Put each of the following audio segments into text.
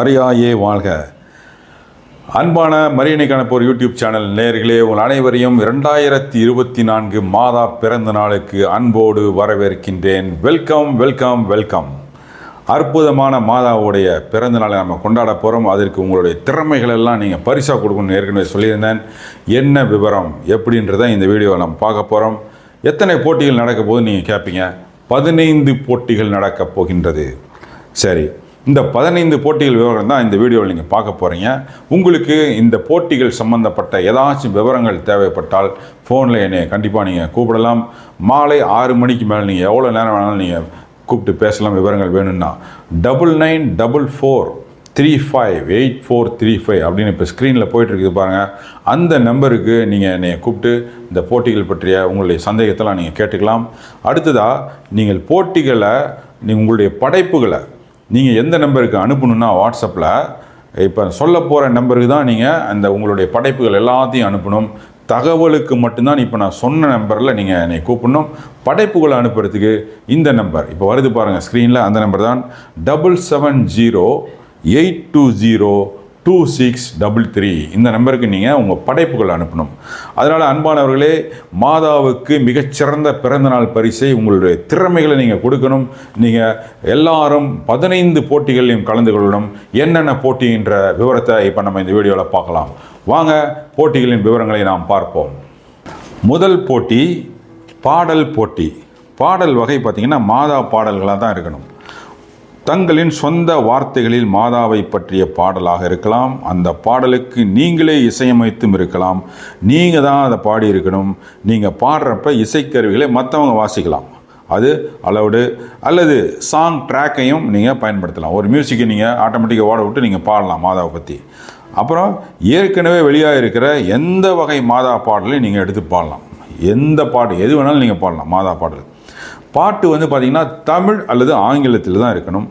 மரியாயே வாழ்க. அன்பான மரியணைக்கான காணப்போர் யூடியூப் சேனல் நேர்களே உங்கள் அனைவரையும் இரண்டாயிரத்தி இருபத்தி நான்கு மாதா பிறந்த நாளுக்கு அன்போடு வரவேற்கின்றேன். Welcome welcome welcome. அற்புதமான மாதாவுடைய பிறந்த நாளை நம்ம கொண்டாட போகிறோம் அதற்கு உங்களுடைய திறமைகள் எல்லாம் நீங்கள் பரிசாக கொடுக்கணும்னு ஏற்கனவே சொல்லியிருந்தேன். என்ன விவரம் எப்படின்றத இந்த வீடியோவை நம்ம பார்க்க போகிறோம் எத்தனை போட்டிகள் நடக்க போகுது நீங்கள் கேட்பீங்க பதினைந்து போட்டிகள் நடக்கப் போகின்றது. சரி இந்த பதினைந்து போட்டிகள் விவரம் தான் இந்த வீடியோவில் நீங்கள் பார்க்க போகிறீங்க உங்களுக்கு இந்த போட்டிகள் சம்பந்தப்பட்ட ஏதாச்சும் விவரங்கள் தேவைப்பட்டால் ஃபோனில் என்னை கண்டிப்பாக நீங்கள் கூப்பிடலாம். மாலை ஆறு மணிக்கு மேலே நீங்கள் எவ்வளோ நேரம் வேணாலும் நீங்கள் கூப்பிட்டு பேசலாம் விவரங்கள் வேணும்னா. Double nine double four three five eight four three five அப்படின்னு இப்போ ஸ்க்ரீனில் போயிட்டுருக்குது பாருங்கள் அந்த நம்பருக்கு நீங்கள் என்னை கூப்பிட்டு இந்த போட்டிகள் பற்றிய உங்களுடைய சந்தேகத்தெல்லாம் நீங்கள் கேட்டுக்கலாம். அடுத்ததாக நீங்கள் போட்டிகளை நீங்கள் உங்களுடைய படைப்புகளை நீங்கள் எந்த நம்பருக்கு அனுப்பணுன்னா வாட்ஸ்அப்பில் இப்போ சொல்ல போகிற நம்பருக்கு தான் நீங்கள் அந்த உங்களுடைய படைப்புகள் எல்லாத்தையும் அனுப்பணும். தகவலுக்கு மட்டும்தான் இப்போ நான் சொன்ன நம்பரில் நீங்கள் என்னை கூப்பிடணும். படைப்புகளை அனுப்புறதுக்கு இந்த நம்பர். இப்போ வருது பாருங்கள் ஸ்க்ரீனில் அந்த நம்பர் தான். Double seven zero eight two zero two six double three இந்த நம்பருக்கு நீங்கள் உங்கள் படைப்புகள் அனுப்பணும். அதனால் அன்பானவர்களே மாதாவுக்கு மிகச்சிறந்த பிறந்தநாள் பரிசை உங்களுடைய திறமைகளை நீங்கள் கொடுக்கணும். நீங்கள் எல்லாரும் பதினைந்து போட்டிகளையும் கலந்து கொள்ளணும். என்னென்ன போட்டின்ற விவரத்தை இப்போ நம்ம இந்த வீடியோவில் பார்க்கலாம். வாங்க போட்டிகளின் விவரங்களை நாம் பார்ப்போம். முதல் போட்டி பாடல் போட்டி. பாடல் வகை பார்த்திங்கன்னா மாதா பாடல்களாக தான் இருக்கணும். தங்களின் சொந்த வார்த்தைகளில் மாதாவை பற்றிய பாடலாக இருக்கலாம். அந்த பாடலுக்கு நீங்களே இசையமைத்தும் இருக்கலாம். நீங்கள் தான் அதை பாடி இருக்கணும் நீங்கள் பாடுறப்ப இசைக்கருவிகளை மற்றவங்க வாசிக்கலாம். அது அலவுடு அல்லது சாங் ட்ராக்கையும் நீங்கள் பயன்படுத்தலாம். ஒரு மியூசிக்கை நீங்கள் ஆட்டோமேட்டிக்காக ஓட விட்டு நீங்கள் பாடலாம் மாதாவை பற்றி அப்புறம் ஏற்கனவே வெளியாக இருக்கிற எந்த வகை மாதா பாடலையும் நீங்கள் எடுத்து பாடலாம். எந்த பாட்டு எது வேணாலும் நீங்கள் பாடலாம் மாதா பாடல் பாட்டு வந்து பார்த்திங்கன்னா தமிழ் அல்லது ஆங்கிலத்தில் தான் இருக்கணும்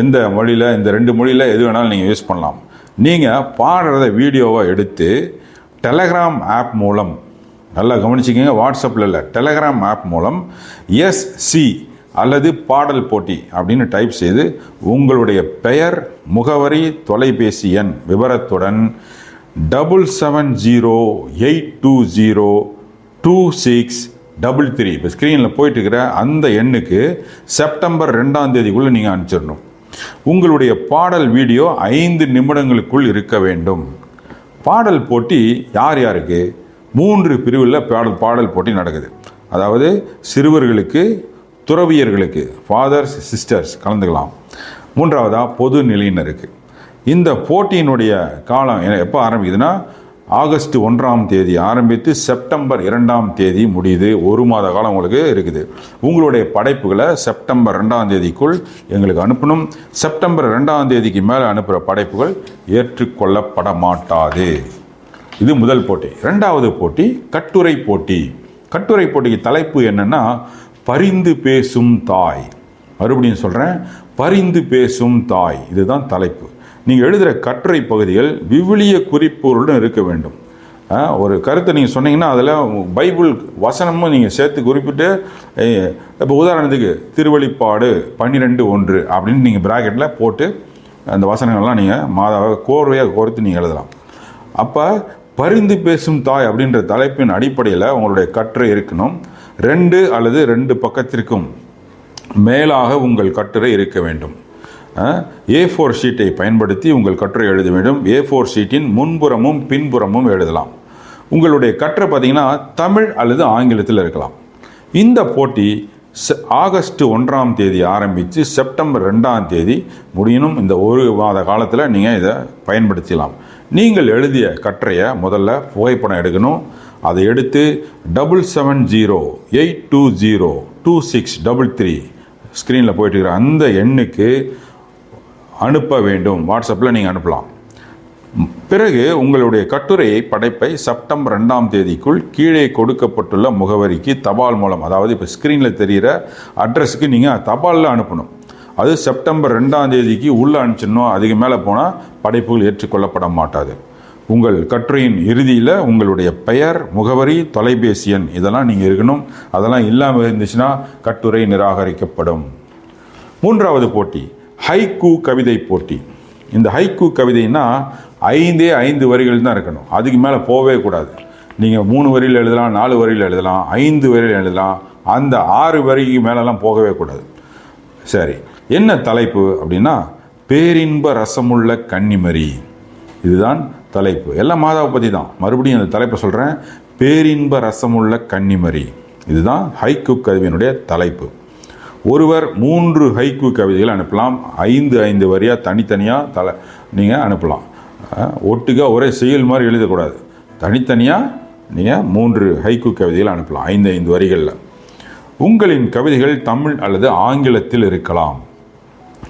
எந்த மொழியில் இந்த ரெண்டு மொழியில் எது வேணாலும் நீங்கள் யூஸ் பண்ணலாம். நீங்கள் பாடுறத வீடியோவை எடுத்து டெலகிராம் ஆப் மூலம் நல்லா கவனிச்சிக்கோங்க வாட்ஸ்அப்பில் இல்லை டெலகிராம் ஆப் மூலம் எஸ்சி அல்லது பாடல் போட்டி அப்படின்னு டைப் செய்து உங்களுடைய பெயர் முகவரி தொலைபேசி எண் விவரத்துடன் double seven zero eight two zero two six double three இப்போ ஸ்க்ரீனில் போயிட்டு இருக்கிற அந்த எண்ணுக்கு செப்டம்பர் ரெண்டாம் தேதிக்குள்ளே நீங்கள் அனுப்பிச்சிடணும். உங்களுடைய பாடல் வீடியோ ஐந்து நிமிடங்களுக்குள் இருக்க வேண்டும். பாடல் போட்டி யார் யாருக்கு? மூன்று பிரிவில் பாடல் பாடல் போட்டி நடக்குது. அதாவது சிறுவர்களுக்கு துறவியர்களுக்கு ஃபாதர்ஸ் சிஸ்டர்ஸ் கலந்துக்கலாம். மூன்றாவதாக பொது நிலையினருக்கு இந்த போட்டியினுடைய காலம் எப்போ ஆரம்பிக்குதுன்னா ஆகஸ்ட் ஒன்றாம் தேதி ஆரம்பித்து செப்டம்பர் இரண்டாம் தேதி முடியுது. ஒரு மாத காலம் உங்களுக்கு இருக்குது. உங்களுடைய படைப்புகளை செப்டம்பர் ரெண்டாம் தேதிக்குள் எங்களுக்கு அனுப்பணும். செப்டம்பர் ரெண்டாம் தேதிக்கு மேலே அனுப்புகிற படைப்புகள் ஏற்றுக்கொள்ளப்பட மாட்டாது இது முதல் போட்டி. ரெண்டாவது போட்டி கட்டுரை போட்டி. கட்டுரை போட்டிக்கு தலைப்பு என்னென்னா பரிந்து பேசும் தாய். மறுபடியும் சொல்கிறேன் பரிந்து பேசும் தாய். இதுதான் தலைப்பு. நீங்கள் எழுதுகிற கட்டுரை பகுதிகள் விவிலிய குறிப்புகளுடன் இருக்க வேண்டும். ஒரு கருத்தை நீங்கள் சொன்னீங்கன்னா அதில் பைபிள் வசனமும் நீங்கள் சேர்த்து குறிப்பிட்டு இப்போ உதாரணத்துக்கு திருவழிப்பாடு பன்னிரெண்டு ஒன்று அப்படின்னு நீங்கள் ப்ராக்கெட்டில் போட்டு அந்த வசனங்கள்லாம் நீங்கள் மாதாவை கோர்வையாக கோர்த்து நீங்கள் எழுதலாம். அப்போ பரிந்து பேசும் தாய் அப்படின்ற தலைப்பின் அடிப்படையில் உங்களுடைய கட்டுரை இருக்கணும். ரெண்டு அல்லது ரெண்டு பக்கத்திற்கும் மேலாக உங்கள் கட்டுரை இருக்க வேண்டும். ஏ ஃபோர் ஷீட்டை பயன்படுத்தி உங்கள் கட்டுரை எழுத வேண்டும். ஏ ஃபோர் ஷீட்டின் முன்புறமும் பின்புறமும் எழுதலாம். உங்களுடைய கட்டுரை பார்த்தீங்கன்னா தமிழ் அல்லது ஆங்கிலத்தில் இருக்கலாம். இந்த போட்டி ஆகஸ்ட் ஒன்றாம் தேதி ஆரம்பித்து செப்டம்பர் ரெண்டாம் தேதி முடியணும். இந்த ஒரு மாத காலத்தில் நீங்கள் இதை பயன்படுத்தலாம். நீங்கள் எழுதிய கட்டுரையை முதல்ல புகைப்படம் எடுக்கணும். அதை எடுத்து double seven zero eight two zero two six double three ஸ்க்ரீனில் போயிட்டு இருக்கிற அந்த எண்ணுக்கு அனுப்ப வேண்டும். வாட்ஸ்அப்பில் நீங்கள் அனுப்பலாம். பிறகு உங்களுடைய கட்டுரையை படைப்பை செப்டம்பர் ரெண்டாம் தேதிக்குள் கீழே கொடுக்கப்பட்டுள்ள முகவரிக்கு தபால் மூலம் அதாவது இப்போ ஸ்க்ரீனில் தெரிகிற அட்ரஸுக்கு நீங்கள் தபாலில் அனுப்பணும். அது செப்டம்பர் ரெண்டாம் தேதிக்கு உள்ளே அனுப்பிச்சிடணும். அதுக்கு மேலே போனால் படைப்புகள் ஏற்றுக்கொள்ளப்பட மாட்டாது. உங்கள் கட்டுரையின் இறுதியில் உங்களுடைய பெயர் முகவரி தொலைபேசி எண் இதெல்லாம் நீங்கள் இருக்கணும். அதெல்லாம் இல்லாமல் இருந்துச்சுன்னா கட்டுரை நிராகரிக்கப்படும். மூன்றாவது போட்டி. ஹைக்கூ கவிதை போட்டி. இந்த ஹைக்கூ கவிதைன்னா ஐந்தே ஐந்து வரிகள் தான் இருக்கணும். அதுக்கு மேலே போகவே கூடாது. நீங்கள் மூணு வரியில் எழுதலாம் நாலு வரியில் எழுதலாம் ஐந்து வரியில் எழுதலாம் அந்த ஆறு வரிக்கு மேலெல்லாம் போகவே கூடாது. சரி என்ன தலைப்பு அப்படின்னா பேரின்ப ரசமுள்ள கன்னிமரி. இதுதான் தலைப்பு. எல்லாம் மாதாவை பற்றி தான். மறுபடியும் அந்த தலைப்பை சொல்கிறேன் பேரின்ப ரசமுள்ள கன்னிமரி. இதுதான் ஹைக்கூ கவிதையினுடைய தலைப்பு. ஒருவர் மூன்று ஹைக்கு கவிதைகள் அனுப்பலாம். ஐந்து ஐந்து வரியாக தனித்தனியாக தலை நீங்கள் அனுப்பலாம். ஒட்டுக்காக ஒரே செயல் மாதிரி எழுதக்கூடாது. தனித்தனியாக நீங்கள் மூன்று ஹைக்கு கவிதைகள் அனுப்பலாம். ஐந்து ஐந்து வரிகளில். உங்களின் கவிதைகள் தமிழ் அல்லது ஆங்கிலத்தில் இருக்கலாம்.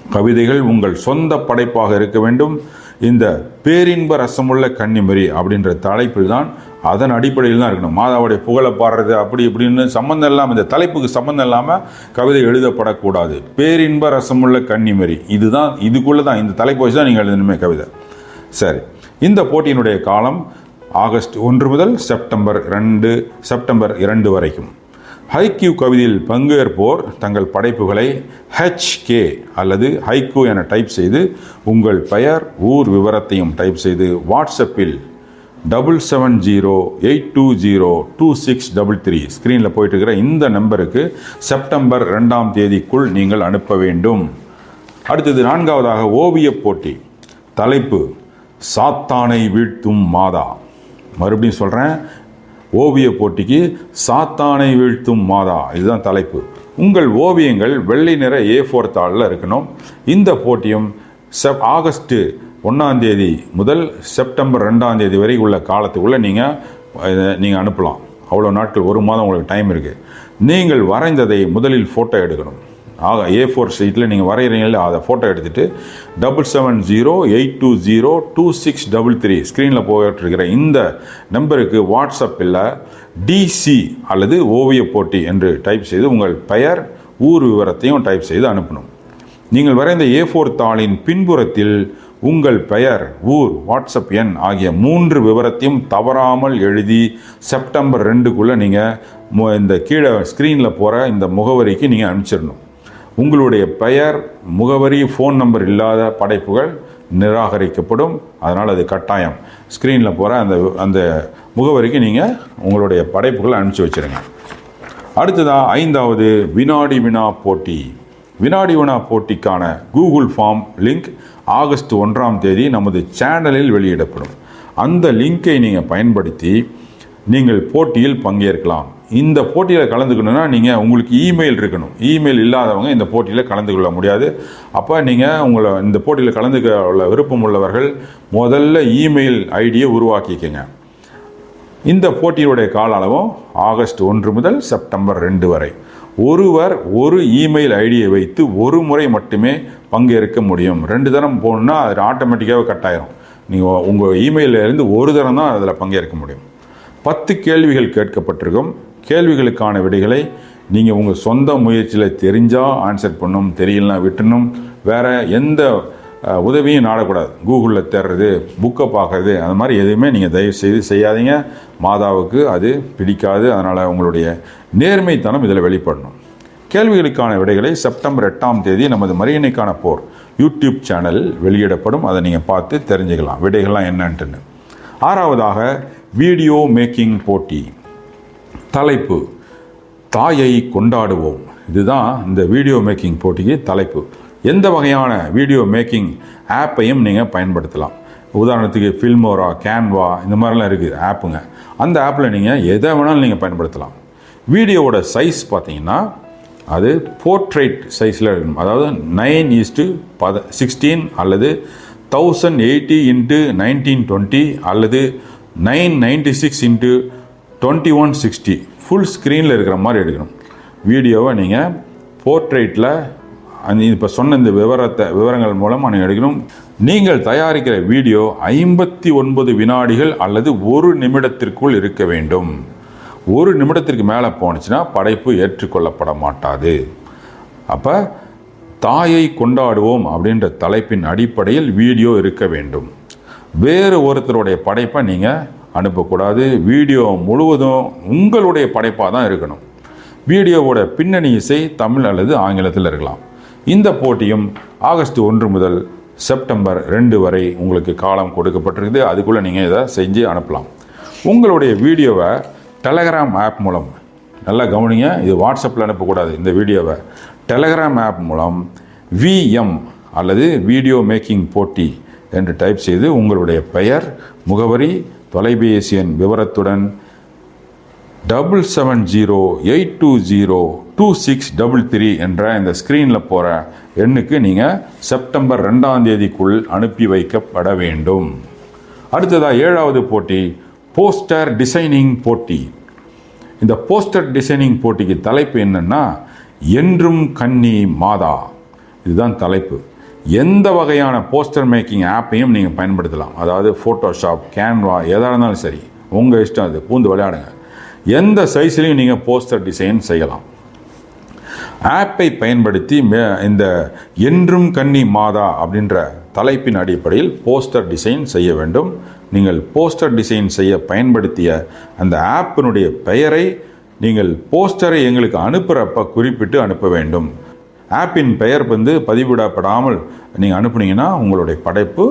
கவிதைகள் உங்கள் சொந்த படைப்பாக இருக்க வேண்டும். இந்த பேரின்ப ரசமுள்ள கன்னிமரி அப்படின்ற தலைப்பில் தான் அதன் அடிப்படையில் தான் இருக்கணும். மாதாவுடைய புகழை பாடுறது அப்படி இப்படின்னு சம்மந்தம் இல்லாமல் இந்த தலைப்புக்கு சம்மந்தம் இல்லாமல் கவிதை எழுதப்படக்கூடாது. பேரின்ப ரசமுள்ள கன்னிமரி. இதுதான் இதுக்குள்ளே தான் இந்த தலைப்பு வச்சு தான் நீங்கள் எழுதணுமே கவிதை. சரி. இந்த போட்டியினுடைய காலம் ஆகஸ்ட் ஒன்று முதல் செப்டம்பர் ரெண்டு செப்டம்பர் இரண்டு வரைக்கும். ஹைக்யூ கவிதையில் பங்கேற்போர் தங்கள் படைப்புகளை ஹெச்கே அல்லது ஹைக்யூ என டைப் செய்து உங்கள் பெயர் ஊர் விவரத்தையும் டைப் செய்து வாட்ஸ்அப்பில் double seven zero eight two zero two six double three ஸ்க்ரீனில் போயிட்டு இருக்கிற இந்த நம்பருக்கு செப்டம்பர் ரெண்டாம் தேதிக்குள் நீங்கள் அனுப்ப வேண்டும். அடுத்தது நான்காவதாக ஓவியப் போட்டி. தலைப்பு சாத்தானை வீழ்த்தும் மாதா. மறுபடியும் சொல்கிறேன் ஓவிய போட்டிக்கு சாத்தானை வீழ்த்தும் மாதா. இதுதான் தலைப்பு. உங்கள் ஓவியங்கள் வெள்ளை நிற ஏ ஃபோர் தாளில் இருக்கணும். இந்த போட்டியும் செப் ஆகஸ்ட்டு ஒன்றாந்தேதி முதல் செப்டம்பர் ரெண்டாம் தேதி வரை உள்ள காலத்துக்குள்ளே நீங்கள் நீங்கள் அனுப்பலாம். அவ்வளோ நாட்கள் ஒரு மாதம் உங்களுக்கு டைம் இருக்குது நீங்கள் வரைந்ததை முதலில் ஃபோட்டோ எடுக்கணும். ஆக ஏ ஃபோர் ஷீட்டில் நீங்கள் வரைகிறீங்களே அதை ஃபோட்டோ எடுத்துகிட்டு double seven zero eight two zero two six double three ஸ்க்ரீனில் போயிட்டுருக்கிற இந்த நம்பருக்கு வாட்ஸ்அப்பில் டிசி அல்லது ஓவிய போட்டி என்று டைப் செய்து உங்கள் பெயர் ஊர் விவரத்தையும் டைப் செய்து அனுப்பணும். நீங்கள் வரைந்த ஏ ஃபோர் தாளின் பின்புறத்தில் உங்கள் பெயர் ஊர் வாட்ஸ்அப் எண் ஆகிய மூன்று விவரத்தையும் தவறாமல் எழுதி செப்டம்பர் ரெண்டுக்குள்ளே நீங்கள் இந்த கீழே ஸ்க்ரீனில் போகிற இந்த முகவரிக்கு நீங்கள் அனுப்பிச்சிடணும். உங்களுடைய பெயர் முகவரி ஃபோன் நம்பர் இல்லாத படைப்புகள் நிராகரிக்கப்படும். அதனால் அது கட்டாயம். ஸ்க்ரீனில் போகிற அந்த அந்த முகவரிக்கு நீங்கள் உங்களுடைய படைப்புகளை அனுப்பிச்சி வச்சிருங்க. அடுத்ததாக ஐந்தாவது வினாடி வினா போட்டி. வினாடி வினா போட்டிக்கான கூகுள் ஃபார்ம் லிங்க் ஆகஸ்ட் ஒன்றாம் தேதி நமது சேனலில் வெளியிடப்படும். அந்த லிங்கை நீங்கள் பயன்படுத்தி நீங்கள் போட்டியில் பங்கேற்கலாம். இந்த போட்டியில் கலந்துக்கணுன்னா நீங்கள் உங்களுக்கு இமெயில் இருக்கணும். இமெயில் இல்லாதவங்க இந்த போட்டியில் கலந்து கொள்ள முடியாது. அப்போ நீங்கள் உங்களை இந்த போட்டியில் கலந்துக்க உள்ள விருப்பம் உள்ளவர்கள் முதல்ல இமெயில் ஐடியை உருவாக்கிக்கங்க. இந்த போட்டியுடைய கால அளவும் ஆகஸ்ட் ஒன்று முதல் செப்டம்பர் ரெண்டு வரை. ஒருவர் ஒரு இமெயில் ஐடியை வைத்து ஒரு முறை மட்டுமே பங்கேற்க முடியும். ரெண்டு தரம் போகணுன்னா அது ஆட்டோமேட்டிக்காகவே கட் ஆயிரும். நீங்கள் உங்கள் இமெயிலில் இருந்து ஒரு தரம் தான் அதில் பங்கேற்க முடியும். பத்து கேள்விகள் கேட்கப்பட்டிருக்கும். கேள்விகளுக்கான விடைகளை நீங்கள் உங்கள் சொந்த முயற்சியில் தெரிஞ்சால் ஆன்சர் பண்ணணும் தெரியலனா விட்டுணும். வேறு எந்த உதவியும் நாடக்கூடாது. கூகுளில் தேடுறது புக்கை பார்க்குறது அந்த மாதிரி எதுவுமே நீங்கள் தயவு செய்து செய்யாதீங்க. மாதாவுக்கு அது பிடிக்காது. அதனால் உங்களுடைய நேர்மைத்தனம் இதில் வெளிப்படணும். கேள்விகளுக்கான விடைகளை செப்டம்பர் எட்டாம் தேதி நமது மரியணைக்கான போர் யூடியூப் சேனல் வெளியிடப்படும். அதை நீங்கள் பார்த்து தெரிஞ்சுக்கலாம். விடைகள்லாம் என்னன்ட்டுன்னு. ஆறாவதாக வீடியோ மேக்கிங் போட்டி. தலைப்பு தாயை கொண்டாடுவோம். இதுதான் இந்த வீடியோ மேக்கிங் போட்டிக்கு தலைப்பு. எந்த வகையான வீடியோ மேக்கிங் ஆப்பையும் நீங்கள் பயன்படுத்தலாம். உதாரணத்துக்கு ஃபில்மோரா கேன்வா இந்த மாதிரிலாம் இருக்குது ஆப்புங்க. அந்த ஆப்பில் நீங்கள் எதை வேணாலும் நீங்கள் பயன்படுத்தலாம். வீடியோவோட சைஸ் பார்த்தீங்கன்னா அது போர்ட்ரேட் சைஸில் இருக்கணும். அதாவது நைன் ஈஸ்ட்டு பத சிக்ஸ்டீன் அல்லது thousand eighty into nineteen twenty அல்லது nine ninety six into twenty one sixty full ஸ்க்ரீனில் இருக்கிற மாதிரி எடுக்கணும். வீடியோவை நீங்கள் போர்ட்ரேட்டில் அந்த இப்போ சொன்ன இந்த விவரத்தை விவரங்கள் மூலமாக நீங்கள் எடுக்கணும். நீங்கள் தயாரிக்கிற வீடியோ ஐம்பத்தி ஒன்பது வினாடிகள் அல்லது ஒரு நிமிடத்திற்குள் இருக்க வேண்டும். ஒரு நிமிடத்திற்கு மேலே போனுச்சுன்னா படைப்பு ஏற்றுக்கொள்ளப்பட மாட்டாது அப்போ தாயை கொண்டாடுவோம் அப்படின்ற தலைப்பின் அடிப்படையில் வீடியோ இருக்க வேண்டும். வேறு ஒருத்தருடைய படைப்பை நீங்கள் அனுப்பக்கூடாது. வீடியோ முழுவதும் உங்களுடைய படைப்பாக தான் இருக்கணும். வீடியோவோட பின்னணி இசை தமிழ் அல்லது ஆங்கிலத்தில் இருக்கலாம். இந்த போட்டியும் ஆகஸ்ட் ஒன்று முதல் செப்டம்பர் ரெண்டு வரை உங்களுக்கு காலம் கொடுக்கப்பட்டிருக்குது. அதுக்குள்ளே நீங்கள் இதை செஞ்சு அனுப்பலாம். உங்களுடைய வீடியோவை டெலகிராம் ஆப் மூலம். நல்லா கவனிங்க இது வாட்ஸ்அப்பில் அனுப்பக்கூடாது இந்த வீடியோவை. டெலகிராம் ஆப் மூலம் விஎம் அல்லது வீடியோ மேக்கிங் போட்டி என்று டைப் செய்து உங்களுடைய பெயர் முகவரி தொலைபேசி எண் விவரத்துடன் double seven zero eight two zero two six double three என்ற இந்த ஸ்க்ரீனில் போகிற எண்ணுக்கு நீங்கள் செப்டம்பர் ரெண்டாம் தேதிக்குள் அனுப்பி வைக்கப்பட வேண்டும். அடுத்ததாக ஏழாவது போட்டி போஸ்டர் டிசைனிங் போட்டி. இந்த போஸ்டர் டிசைனிங் போட்டிக்கு தலைப்பு என்னென்னா என்றும் கன்னி மாதா. இதுதான் தலைப்பு. எந்த வகையான போஸ்டர் மேக்கிங் ஆப்பையும் நீங்கள் பயன்படுத்தலாம். அதாவது ஃபோட்டோஷாப் கேன்வா எதாக இருந்தாலும் சரி உங்கள் இஷ்டம் அது. பூந்து விளையாடுங்க. எந்த சைஸ்லையும் நீங்கள் போஸ்டர் டிசைன் செய்யலாம். ஆப்பை பயன்படுத்தி மே இந்த என்றும் கன்னி மாதா அப்படின்ற தலைப்பின் அடிப்படையில் போஸ்டர் டிசைன் செய்ய வேண்டும். நீங்கள் போஸ்டர் டிசைன் செய்ய பயன்படுத்திய அந்த ஆப்பினுடைய பெயரை நீங்கள் போஸ்டரை எங்களுக்கு அனுப்புகிறப்ப குறிப்பிட்டு அனுப்ப வேண்டும். ஆப்பின் பெயர் வந்து பதிவிடப்படாமல் நீங்கள் அனுப்புனீங்கன்னா உங்களுடைய படைப்பு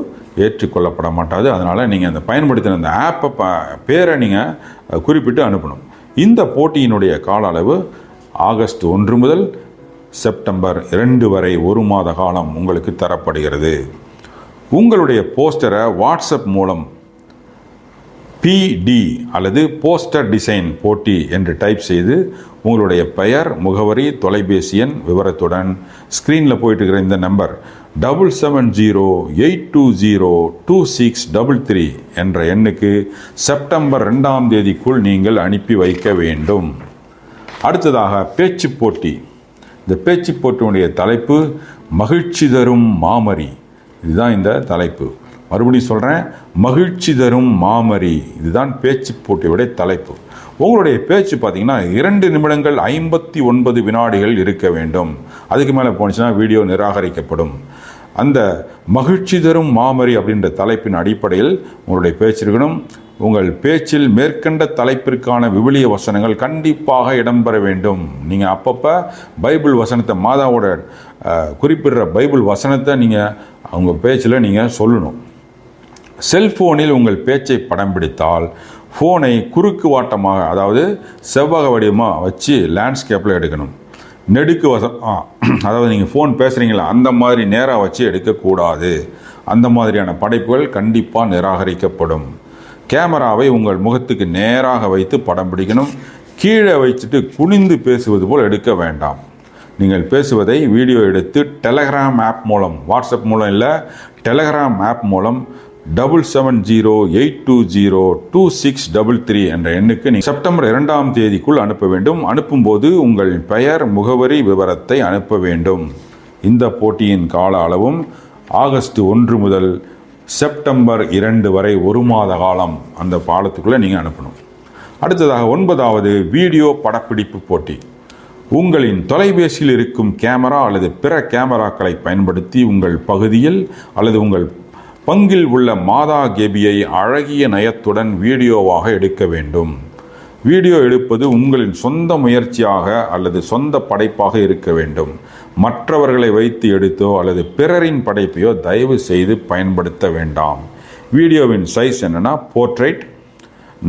ஏற்றுக்கொள்ளப்பட மாட்டாது. அதனால் நீங்கள் அந்த பயன்படுத்தின அந்த ஆப்பை ப பேரை நீங்கள் குறிப்பிட்டு அனுப்பணும். இந்த போட்டியினுடைய கால அளவு ஆகஸ்ட் ஒன்று முதல் செப்டம்பர் இரண்டு வரை ஒரு மாத காலம் உங்களுக்கு தரப்படுகிறது. உங்களுடைய போஸ்டரை வாட்ஸ்அப் மூலம் பிடி அல்லது போஸ்டர் டிசைன் போட்டி என்று டைப் செய்து உங்களுடைய பெயர் முகவரி தொலைபேசி எண் விவரத்துடன் ஸ்க்ரீனில் போயிட்டு இருக்கிற இந்த number double seven zero eight two zero two six double three என்ற எண்ணுக்கு செப்டம்பர் ரெண்டாம் தேதிக்குள் நீங்கள் அனுப்பி வைக்க வேண்டும். அடுத்ததாக பேச்சு போட்டி. இந்த பேச்சு போட்டியுடைய தலைப்பு மகிழ்ச்சி தரும் மாமரி. இதுதான் இந்த தலைப்பு. மறுபடியும் சொல்கிறேன் மகிழ்ச்சி தரும் மாமரி. இதுதான் பேச்சு போட்டியுடைய தலைப்பு. உங்களுடைய பேச்சு பார்த்தீங்கன்னா இரண்டு நிமிடங்கள் ஐம்பத்தி ஒன்பது வினாடிகள் இருக்க வேண்டும். அதுக்கு மேலே போணுச்சுன்னா வீடியோ நிராகரிக்கப்படும். அந்த மகிழ்ச்சி தரும் மாமரி அப்படின்ற தலைப்பின் அடிப்படையில் உங்களுடைய பேச்சு இருக்கணும். உங்கள் பேச்சில் மேற்கண்ட தலைப்பிற்கான விவிலிய வசனங்கள் கண்டிப்பாக இடம்பெற வேண்டும். நீங்கள் அப்பப்போ பைபிள் வசனத்தை மாதாவோட குறிப்பிடுற பைபிள் வசனத்தை நீங்கள் அவங்க பேச்சில் நீங்கள் சொல்லணும். செல்ஃபோனில் உங்கள் பேச்சை படம் பிடித்தால் ஃபோனை குறுக்கு வாட்டமாக அதாவது செவ்வக வடிவமாக வச்சு லேண்ட்ஸ்கேப்பில் எடுக்கணும். நெடுக்கு வசம் ஆ அதாவது நீங்கள் ஃபோன் பேசுகிறீங்களா அந்த மாதிரி நேராக வச்சு எடுக்கக்கூடாது. அந்த மாதிரியான படைப்புகள் கண்டிப்பாக நிராகரிக்கப்படும். கேமராவை உங்கள் முகத்துக்கு நேராக வைத்து படம் பிடிக்கணும். கீழே வச்சுட்டு குனிந்து பேசுவது போல் எடுக்க வேண்டாம். நீங்கள் பேசுவதை வீடியோ எடுத்து டெலகிராம் ஆப் மூலம் வாட்ஸ்அப் மூலம் இல்லை டெலகிராம் ஆப் மூலம் double seven zero eight two zero two six double three என்ற எண்ணுக்கு நீங்கள் செப்டம்பர் இரண்டாம் தேதிக்குள் அனுப்ப வேண்டும். அனுப்பும்போது உங்கள் பெயர் முகவரி விவரத்தை அனுப்ப வேண்டும். இந்த போட்டியின் கால அளவும் ஆகஸ்ட் ஒன்று முதல் செப்டம்பர் இரண்டு வரை ஒரு மாத காலம் அந்த பாலத்துக்குள்ளே நீங்கள் அனுப்பணும். அடுத்ததாக ஒன்பதாவது வீடியோ படப்பிடிப்பு போட்டி. உங்களின் தொலைபேசியில் இருக்கும் கேமரா அல்லது பிற கேமராக்களை பயன்படுத்தி உங்கள் பகுதியில் அல்லது உங்கள் பங்கில் உள்ள மாதா கேபியை அழகிய நயத்துடன் வீடியோவாக எடுக்க வேண்டும். வீடியோ எடுப்பது உங்களின் சொந்த முயற்சியாக அல்லது சொந்த படைப்பாக இருக்க வேண்டும். மற்றவர்களை வைத்து எடுத்தோ அல்லது பிறரின் படைப்பையோ தயவு செய்து பயன்படுத்த வேண்டாம். வீடியோவின் சைஸ் என்னென்னா portrait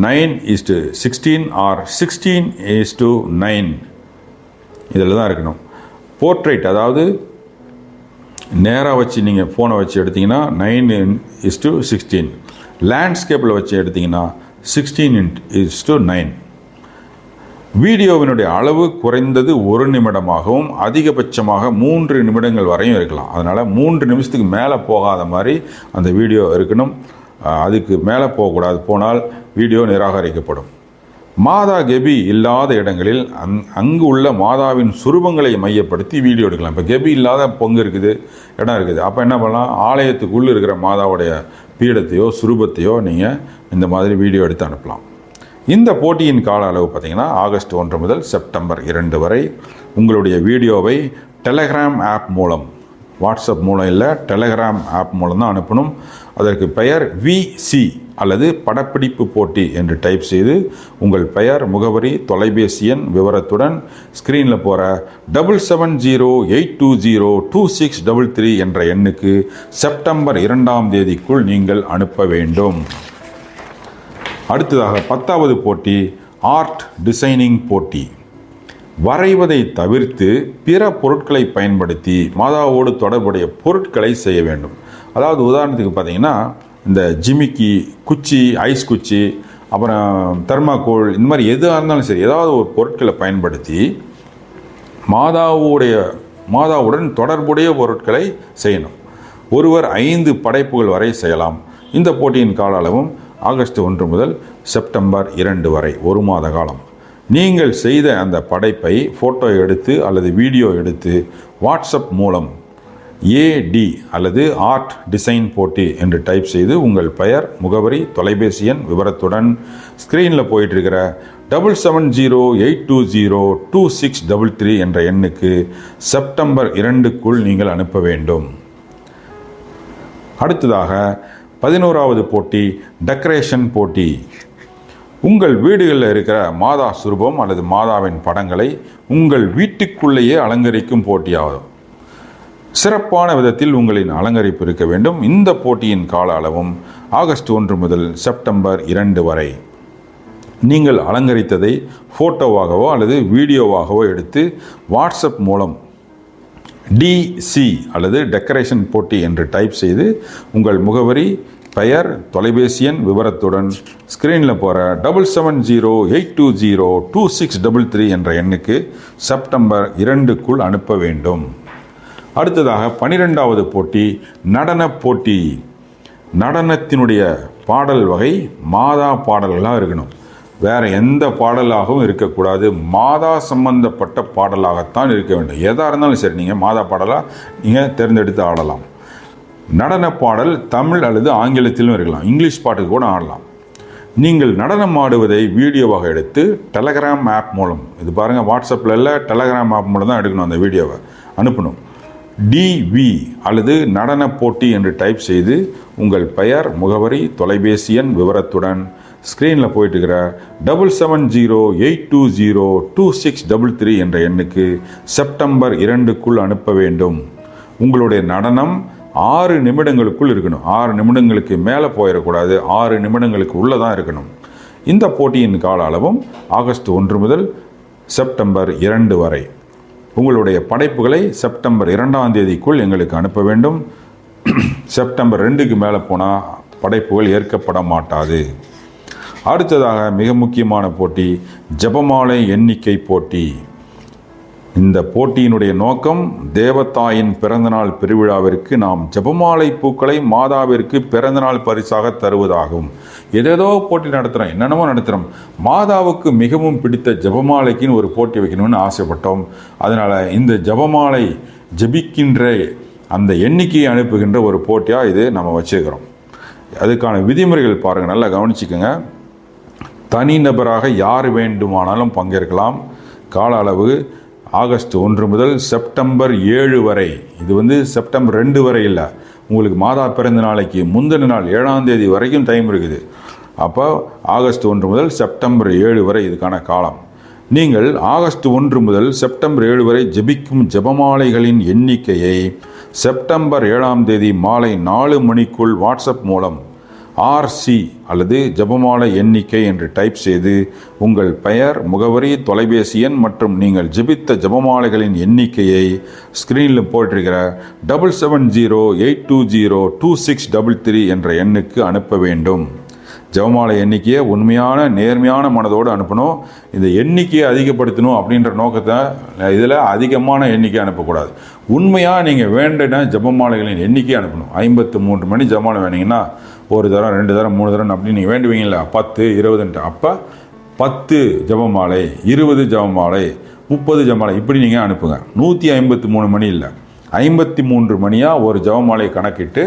nine is to sixteen or sixteen is to nine இதில் தான் இருக்கணும். போர்ட்ரைட் அதாவது நேராக வச்சு நீங்கள் ஃபோனை வச்சு எடுத்தீங்கன்னா நைன் இஸ் டு சிக்ஸ்டீன் லேண்ட்ஸ்கேப்பில் வச்சு எடுத்தீங்கன்னா sixteen into is to nine வீடியோவினுடைய அளவு குறைந்தது ஒரு நிமிடமாகவும் அதிகபட்சமாக மூன்று நிமிடங்கள் வரையும் இருக்கலாம். அதனால் மூன்று நிமிஷத்துக்கு மேலே போகாத மாதிரி அந்த வீடியோ இருக்கணும். அதுக்கு மேலே போகக்கூடாது. போனால் வீடியோ நிராகரிக்கப்படும். மாதா கெபி இல்லாத இடங்களில் அங் அங்கு உள்ள மாதாவின் சுரூபங்களை மையப்படுத்தி வீடியோ எடுக்கலாம். இப்போ கெபி இல்லாத பொங்கு இருக்குது இடம் இருக்குது. அப்போ என்ன பண்ணலாம்? ஆலயத்துக்குள்ளே இருக்கிற மாதாவுடைய பீடத்தையோ சுரூபத்தையோ நீங்கள் இந்த மாதிரி வீடியோ எடுத்து அனுப்பலாம். இந்த போட்டியின் கால அளவு பார்த்தீங்கன்னா ஆகஸ்ட் ஒன்று முதல் செப்டம்பர் இரண்டு வரை உங்களுடைய வீடியோவை டெலகிராம் ஆப் மூலம் வாட்ஸ்அப் மூலம் இல்லை டெலகிராம் ஆப் மூலம் தான் அனுப்பணும். அதற்கு பெயர் விசி அல்லது படப்பிடிப்பு போட்டி என்று டைப் செய்து உங்கள் பெயர் முகவரி தொலைபேசி எண் விவரத்துடன் ஸ்க்ரீனில் போகிற double seven zero eight two zero two six double three என்ற எண்ணுக்கு செப்டம்பர் இரண்டாம் தேதிக்குள் நீங்கள் அனுப்ப வேண்டும். அடுத்ததாக பத்தாவது போட்டி ஆர்ட் டிசைனிங் போட்டி. வரைவதை தவிர்த்து பிற பொருட்களை பயன்படுத்தி மாதாவோடு தொடர்புடைய பொருட்களை செய்ய வேண்டும். அதாவது உதாரணத்துக்கு பார்த்தீங்கன்னா இந்த ஜிமிக்கி குச்சி ஐஸ் குச்சி அப்புறம் தெர்மாக்கோல் இந்த மாதிரி எதுவாக இருந்தாலும் சரி ஏதாவது ஒரு பொருட்களை பயன்படுத்தி மாதாவுடைய மாதாவுடன் தொடர்புடைய பொருட்களை செய்யணும். ஒருவர் ஐந்து படைப்புகள் வரை செய்யலாம். இந்த போட்டியின் கால அளவும் ஆகஸ்ட் ஒன்று முதல் செப்டம்பர் இரண்டு வரை ஒரு மாத காலம். நீங்கள் செய்த அந்த படைப்பை ஃபோட்டோ எடுத்து அல்லது வீடியோ எடுத்து வாட்ஸ்அப் மூலம் ஏடி அல்லது ஆர்ட் டிசைன் போட்டி என்று டைப் செய்து உங்கள் பெயர் முகவரி தொலைபேசி எண் விவரத்துடன் ஸ்க்ரீனில் போயிட்டுருக்கிற double seven zero eight two zero two six double three என்ற எண்ணுக்கு செப்டம்பர் இரண்டுக்குள் நீங்கள் அனுப்ப வேண்டும். அடுத்ததாக பதினோராவது போட்டி டெக்கரேஷன் போட்டி. உங்கள் வீடுகளில் இருக்கிற மாதா சுரூபம் அல்லது மாதாவின் படங்களை உங்கள் வீட்டுக்குள்ளேயே அலங்கரிக்கும் போட்டியாகும். சிறப்பான விதத்தில் உங்களின் அலங்கரிப்பு இருக்க வேண்டும். இந்த போட்டியின் கால அளவும் ஆகஸ்ட் ஒன்று முதல் செப்டம்பர் இரண்டு வரை. நீங்கள் அலங்கரித்ததை ஃபோட்டோவாகவோ அல்லது வீடியோவாகவோ எடுத்து வாட்ஸ்அப் மூலம் டிசி அல்லது டெக்கரேஷன் போட்டி என்று டைப் செய்து உங்கள் முகவரி பெயர் தொலைபேசி எண் விவரத்துடன் ஸ்க்ரீனில் போகிற double seven zero eight two zero two six double three என்ற எண்ணுக்கு செப்டம்பர் இரண்டுக்குள் அனுப்ப வேண்டும். அடுத்ததாக பனிரெண்டாவது போட்டி நடன போட்டி. நடனத்தினுடைய பாடல் வகை மாதா பாடல்களாக இருக்கணும். வேறு எந்த பாடலாகவும் இருக்கக்கூடாது. மாதா சம்பந்தப்பட்ட பாடலாகத்தான் இருக்க வேண்டும். எதாக இருந்தாலும் சரி நீங்கள் மாதா பாடலாக நீங்கள் தேர்ந்தெடுத்து ஆடலாம். நடன பாடல் தமிழ் அல்லது ஆங்கிலத்திலும் இருக்கலாம். இங்கிலீஷ் பாட்டுக்கு கூட ஆடலாம். நீங்கள் நடனம் ஆடுவதை வீடியோவாக எடுத்து டெலகிராம் ஆப் மூலம் இது பாருங்கள் வாட்ஸ்அப்பில் இல்லை டெலகிராம் ஆப் மூலம் தான் எடுக்கணும் அந்த வீடியோவை அனுப்பணும். டிவி அல்லது நடன போட்டி என்று டைப் செய்து உங்கள் பெயர் முகவரி தொலைபேசி எண் விவரத்துடன் ஸ்க்ரீனில் போயிட்டுருக்கிற double seven zero eight two zero two six double three என்ற எண்ணுக்கு செப்டம்பர் இரண்டுக்குள் அனுப்ப வேண்டும். உங்களுடைய நடனம் ஆறு நிமிடங்களுக்குள் இருக்கணும். ஆறு நிமிடங்களுக்கு மேலே போயிடக்கூடாது. ஆறு நிமிடங்களுக்கு உள்ளே தான் இருக்கணும். இந்த போட்டியின் கால அளவும் ஆகஸ்ட் ஒன்று முதல் செப்டம்பர் இரண்டு வரை. உங்களுடைய படைப்புகளை செப்டம்பர் இரண்டாம் தேதிக்குள் எங்களுக்கு அனுப்ப வேண்டும். செப்டம்பர் ரெண்டுக்கு மேலே போனால் படைப்புகள் ஏற்கப்பட மாட்டாது. அடுத்ததாக மிக முக்கியமான போட்டி ஜெபமாலை எண்ணிக்கை போட்டி. இந்த போட்டியினுடைய நோக்கம் தேவதாயின் பிறந்தநாள் பெருவிழாவிற்கு நாம் ஜெபமாலை பூக்களை மாதாவிற்கு பிறந்தநாள் பரிசாக தருவதாகும். ஏதேதோ போட்டி நடத்துகிறோம் என்னென்னமோ நடத்துகிறோம் மாதாவுக்கு மிகவும் பிடித்த ஜெபமாலைக்குன்னு ஒரு போட்டி வைக்கணும்னு ஆசைப்பட்டோம். அதனால் இந்த ஜெபமாலை ஜபிக்கின்ற அந்த எண்ணிக்கையை அனுப்புகின்ற ஒரு போட்டியாக இது நம்ம வச்சுக்கிறோம் அதுக்கான விதிமுறைகள் பாருங்கள் நல்லா கவனிச்சுக்கோங்க. தனிநபராக யார் வேண்டுமானாலும் பங்கேற்கலாம். கால அளவு ஆகஸ்ட் ஒன்று முதல் செப்டம்பர் ஏழு வரை. இது வந்து செப்டம்பர் ரெண்டு வரை இல்லை. உங்களுக்கு மாதா பிறந்த நாளைக்கு முந்தின நாள் ஏழாம் தேதி வரைக்கும் டைம் இருக்குது. அப்போ ஆகஸ்ட் ஒன்று முதல் செப்டம்பர் ஏழு வரை இதுக்கான காலம். நீங்கள் ஆகஸ்ட் ஒன்று முதல் செப்டம்பர் ஏழு வரை ஜெபிக்கும் ஜெபமாலைகளின் எண்ணிக்கையை செப்டம்பர் ஏழாம் தேதி மாலை நாலு மணிக்குள் வாட்ஸ்அப் மூலம் ஆர்சி அல்லது ஜபமாலை எண்ணிக்கை என்று டைப் செய்து உங்கள் பெயர் முகவரி தொலைபேசி எண் மற்றும் நீங்கள் ஜெபித்த ஜெபமாலைகளின் எண்ணிக்கையை ஸ்க்ரீனில் போட்டிருக்கிற double seven zero eight two zero two six double three என்ற எண்ணுக்கு அனுப்ப வேண்டும். ஜபமாலை எண்ணிக்கையை உண்மையான நேர்மையான மனதோடு அனுப்பணும். இந்த எண்ணிக்கையை அதிகப்படுத்தணும் அப்படின்ற நோக்கத்தை இதில் அதிகமான எண்ணிக்கை அனுப்பக்கூடாது. உண்மையாக நீங்கள் வேண்டின ஜெபமாலைகளின் எண்ணிக்கை அனுப்பணும். ஐம்பத்து மூன்று மணி ஜபமாலை வேணிங்கன்னா ஒரு தரம் ரெண்டு தரம் மூணு தரம் அப்படி நீங்கள் வேண்டுவீங்களா பத்து இருபதுன்ட்டு. அப்போ பத்து ஜெபமாலை இருபது ஜெபமாலை முப்பது ஜெபமாலை இப்படி நீங்கள் அனுப்புங்க. நூற்றி ஐம்பத்து மூணு மணி இல்லை. ஐம்பத்தி மூன்று மணியாக ஒரு ஜபமாலை கணக்கிட்டு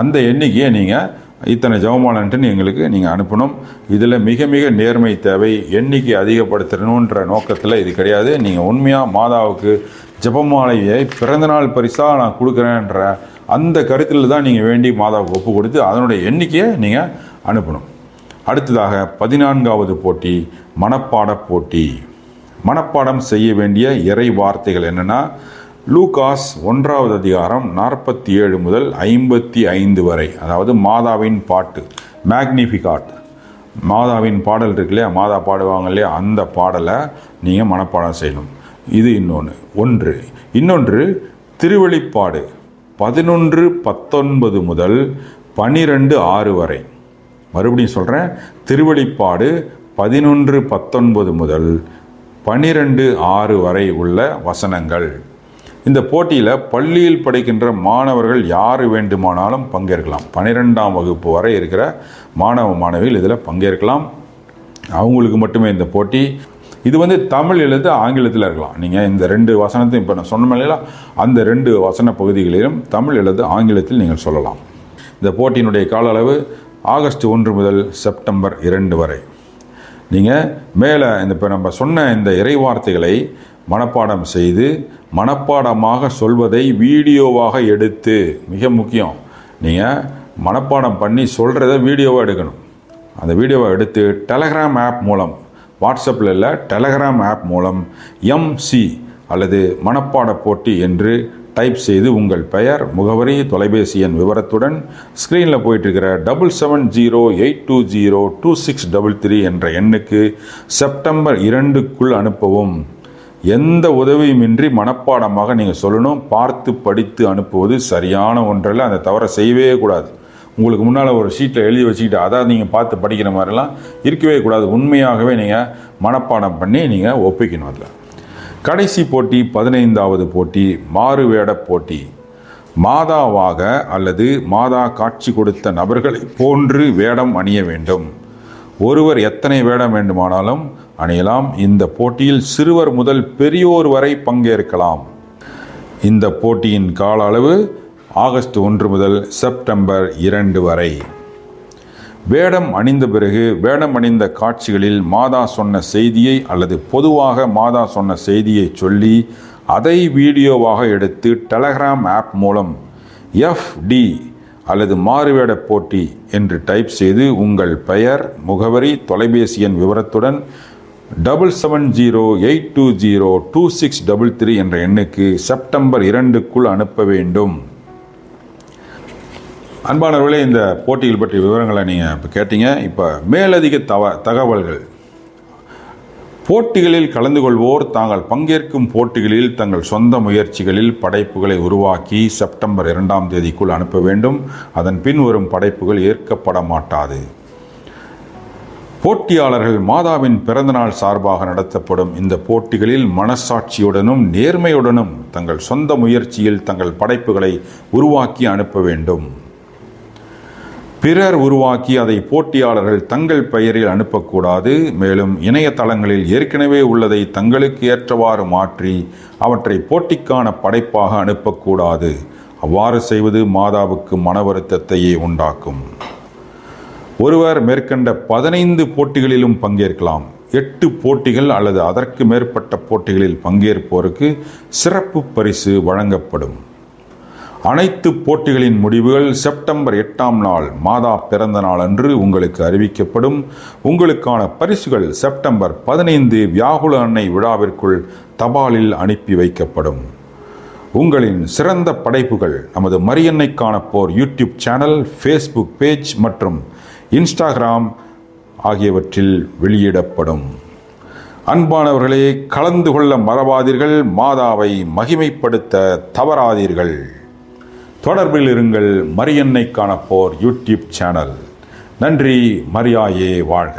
அந்த எண்ணிக்கையை நீங்கள் இத்தனை ஜெபமாலைன்ட்டு எங்களுக்கு நீங்கள் அனுப்பணும். இதில் மிக மிக நேர்மை தேவை. எண்ணிக்கை அதிகப்படுத்தணுன்ற நோக்கத்தில் இது கிடையாது. நீங்கள் உண்மையாக மாதாவுக்கு ஜெபமாலையை பிறந்தநாள் பரிசாக நான் கொடுக்குறேன்ற அந்த கருத்தில் தான் நீங்கள் வேண்டி மாதாவுக்கு ஒப்பு கொடுத்து அதனுடைய எண்ணிக்கையை நீங்கள் அனுப்பணும். அடுத்ததாக பதினான்காவது போட்டி மனப்பாட போட்டி. மனப்பாடம் செய்ய வேண்டிய இறை வார்த்தைகள் என்னென்னா லூகாஸ் ஒன்றாவது அதிகாரம் நாற்பத்தி ஏழு முதல் ஐம்பத்தி ஐந்து வரை அதாவது மாதாவின் பாட்டு மேக்னிஃபிகாட் மாதாவின் பாடல் இருக்கு இல்லையா? மாதா பாடுவாங்க இல்லையா? அந்த பாடலை நீங்கள் மனப்பாடம் செய்யணும். இது இன்னொன்று ஒன்று. இன்னொன்று திருவெளிப்பாடு. பதினொன்று பத்தொன்பது முதல் பனிரெண்டு ஆறு வரை. மறுபடியும் சொல்கிறேன் திருவெளிப்பாடு பதினொன்று பத்தொன்பது முதல் பனிரெண்டு ஆறு வரை உள்ள வசனங்கள். இந்த போட்டியில் பள்ளியில் படிக்கின்ற மாணவர்கள் யார் வேண்டுமானாலும் பங்கேற்கலாம். பன்னிரெண்டாம் வகுப்பு வரை இருக்கிற மாணவ மாணவிகள் இதில் பங்கேற்கலாம். அவங்களுக்கு மட்டுமே இந்த போட்டி. இது வந்து தமிழ் எழுத்து ஆங்கிலத்தில் இருக்கலாம். நீங்கள் இந்த ரெண்டு வசனத்தையும் இப்போ நான் சொன்ன அந்த ரெண்டு வசன பகுதிகளிலும் தமிழ் எழுத்து ஆங்கிலத்தில் நீங்கள் சொல்லலாம். இந்த போட்டியினுடைய கால அளவு ஆகஸ்ட் ஒன்று முதல் செப்டம்பர் இரண்டு வரை. நீங்கள் மேலே இந்த இப்போ நம்ம சொன்ன இந்த இறை வார்த்தைகளை மனப்பாடம் செய்து மனப்பாடமாக சொல்வதை வீடியோவாக எடுத்து மிக முக்கியம் நீங்கள் மனப்பாடம் பண்ணி சொல்கிறத வீடியோவாக எடுக்கணும். அந்த வீடியோவை எடுத்து டெலகிராம் ஆப் மூலம் வாட்ஸ்அப்பில் இல்லை டெலகிராம் ஆப் மூலம் எம்சி அல்லது மனப்பாட போட்டி என்று டைப் செய்து உங்கள் பெயர் முகவரி தொலைபேசி எண் விவரத்துடன் ஸ்க்ரீனில் போயிட்டுருக்கிற double seven zero eight two zero two six double three என்ற எண்ணுக்கு செப்டம்பர் இரண்டுக்குள் அனுப்பவும். எந்த உதவியுமின்றி மனப்பாடமாக நீங்கள் சொல்லணும் பார்த்து படித்து அனுப்புவது சரியான ஒன்றில் அந்த தவறை செய்யவே கூடாது. உங்களுக்கு முன்னால் ஒரு ஷீட்டில் எழுதி வச்சுக்கிட்டு அதான் நீங்கள் பார்த்து படிக்கிற மாதிரிலாம் இருக்கவே கூடாது. உண்மையாகவே நீங்கள் மனப்பாடம் பண்ணி நீங்கள் ஒப்பிக்கணும் அதில். கடைசி போட்டி பதினைந்தாவது போட்டி மாறுவேட போட்டி. மாதாவாக அல்லது மாதா காட்சி கொடுத்த நபர்களை போன்று வேடம் அணிய வேண்டும். ஒருவர் எத்தனை வேடம் வேண்டுமானாலும் அணியலாம். இந்த போட்டியில் சிறுவர் முதல் பெரியோர் வரை பங்கேற்கலாம். இந்த போட்டியின் கால அளவு ஆகஸ்ட் ஒன்று முதல் செப்டம்பர் இரண்டு வரை. வேடம் அணிந்த பிறகு வேடம் அணிந்த காட்சிகளில் மாதா சொன்ன செய்தியை அல்லது பொதுவாக மாதா சொன்ன செய்தியை சொல்லி அதை வீடியோவாக எடுத்து டெலகிராம் ஆப் மூலம் எஃப்டி அல்லது மாறுவேட போட்டி என்று டைப் செய்து உங்கள் பெயர் முகவரி தொலைபேசி எண் விவரத்துடன் double seven zero eight two zero two six double three என்ற எண்ணுக்கு செப்டம்பர் இரண்டுக்குள் அனுப்ப வேண்டும். அன்பானவர்களே இந்த போட்டிகள் பற்றிய விவரங்களை நீங்கள் இப்போ கேட்டீங்க. இப்போ மேலதிக தவ தகவல்கள். போட்டிகளில் கலந்து கொள்வோர் தாங்கள் பங்கேற்கும் போட்டிகளில் தங்கள் சொந்த முயற்சிகளில் படைப்புகளை உருவாக்கி செப்டம்பர் இரண்டாம் தேதிக்குள் அனுப்ப வேண்டும். அதன் பின் வரும் படைப்புகள் ஏற்கப்பட மாட்டாது. போட்டியாளர்கள் மாதாவின் பிறந்தநாள் சார்பாக நடத்தப்படும் இந்த போட்டிகளில் மனசாட்சியுடனும் நேர்மையுடனும் தங்கள் சொந்த முயற்சியில் தங்கள் படைப்புகளை உருவாக்கி அனுப்ப வேண்டும். பிறர் உருவாக்கி அதை போட்டியாளர்கள் தங்கள் பெயரில் அனுப்பக்கூடாது. மேலும் இணையதளங்களில் ஏற்கனவே உள்ளதை தங்களுக்கு ஏற்றவாறு மாற்றி அவற்றை போட்டிக்கான படைப்பாக அனுப்பக்கூடாது. அவ்வாறு செய்வது மாதாவுக்கு மன வருத்தத்தையே உண்டாக்கும். ஒருவர் மேற்கண்ட பதினைந்து போட்டிகளிலும் பங்கேற்கலாம். எட்டு போட்டிகள் அல்லது அதற்கு மேற்பட்ட போட்டிகளில் பங்கேற்போருக்கு சிறப்பு பரிசு வழங்கப்படும். அனைத்து போட்டிகளின் முடிவுகள் செப்டம்பர் எட்டாம் நாள் மாதா பிறந்த நாள் அன்று உங்களுக்கு அறிவிக்கப்படும். உங்களுக்கான பரிசுகள் செப்டம்பர் பதினைந்து வியாகுல அன்னை விழாவிற்குள் தபாலில் அனுப்பி வைக்கப்படும். உங்களின் சிறந்த படைப்புகள் நமது மரியன்னைக்கான போர் யூடியூப் சேனல் ஃபேஸ்புக் பேஜ் மற்றும் இன்ஸ்டாகிராம் ஆகியவற்றில் வெளியிடப்படும். அன்பானவர்களே கலந்து கொள்ள மறவாதீர்கள். மாதாவை மகிமைப்படுத்த தவறாதீர்கள். தொடர்பில் இருங்கள் மரியன்னை காணப்போர் யூடியூப் சேனல். நன்றி மரியாயே வாழ்க.